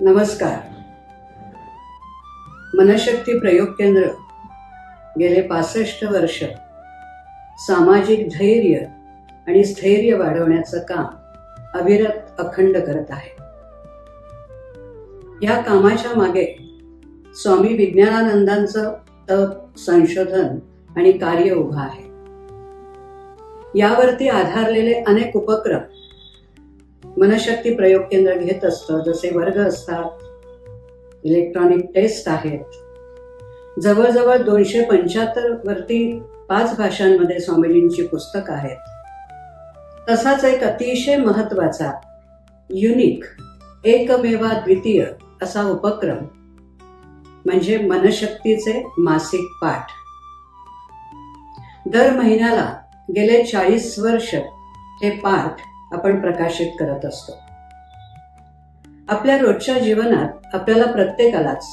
नमस्कार. मनशक्ती प्रयोग केंद्र गेले पासष्ट वर्ष. सामाजिक धैर्य आणि स्थैर्य वाढवण्याचं काम अविरत अखंड करत आहे. या कामाच्या मागे स्वामी विज्ञानानंदांचं तप संशोधन आणि कार्य उभं आहे. यावरती आधारलेले अनेक उपक्रम मनशक्ती प्रयोग केंद्र घेत असतं. जसे वर्ग असतात इलेक्ट्रॉनिक टेस्ट आहेत. जवळजवळ दोनशे पंच्याहत्तर वरती पाच भाषांमध्ये स्वामीजींची पुस्तकं आहेत. तसाच एक अतिशय महत्त्वाचा युनिक एकमेवा द्वितीय असा उपक्रम म्हणजे मनशक्तीचे मासिक पाठ. दर महिन्याला गेले चाळीस वर्ष हे पाठ आपण प्रकाशित करत असतो. आपल्या रोजच्या जीवनात आपल्याला प्रत्येकालाच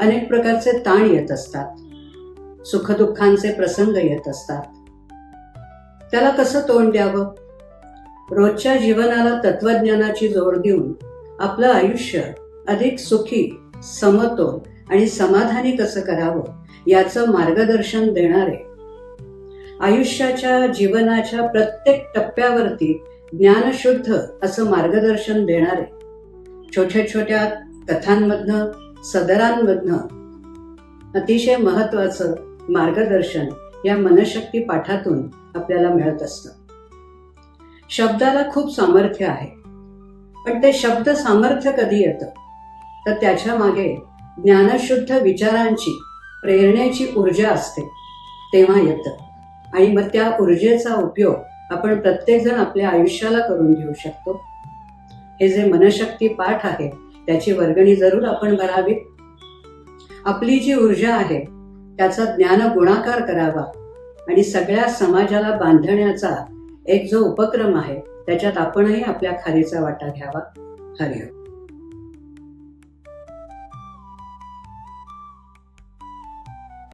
अनेक प्रकारचे ताण येत असतात. सुखदुःखांचे प्रसंग येत असतात. त्याला कसं तोंड द्यावं? रोजच्या जीवनाला तत्वज्ञानाची जोड देऊन आपलं आयुष्य अधिक सुखी समतोल आणि समाधानी कसं करावं याचं मार्गदर्शन देणारे. आयुष्याच्या जीवनाच्या प्रत्येक टप्प्यावरती ज्ञानशुद्ध असं मार्गदर्शन देणारे छोट्या छोट्या कथांमधनं सदरांमधनं अतिशय महत्वाचं मार्गदर्शन या मनशक्ती पाठातून आपल्याला मिळत असतं. शब्दाला खूप सामर्थ्य आहे. पण ते शब्द सामर्थ्य कधी येतं? तर त्याच्यामागे ज्ञानशुद्ध विचारांची प्रेरणेची ऊर्जा असते. तेव्हा येतं. आणि मग त्या ऊर्जेचा उपयोग आपण प्रत्येकजण आपल्या आयुष्याला करून घेऊ शकतो. हे जे मनशक्ती पाठ आहे त्याची वर्गणी जरूर आपण भरावी. आपली जी ऊर्जा आहे त्याचा ज्ञान गुणाकार करावा आणि सगळ्या समाजाला बांधण्याचा एक जो उपक्रम आहे त्याच्यात आपणही आपल्या खालीचा वाटा घ्यावा. हरिओम.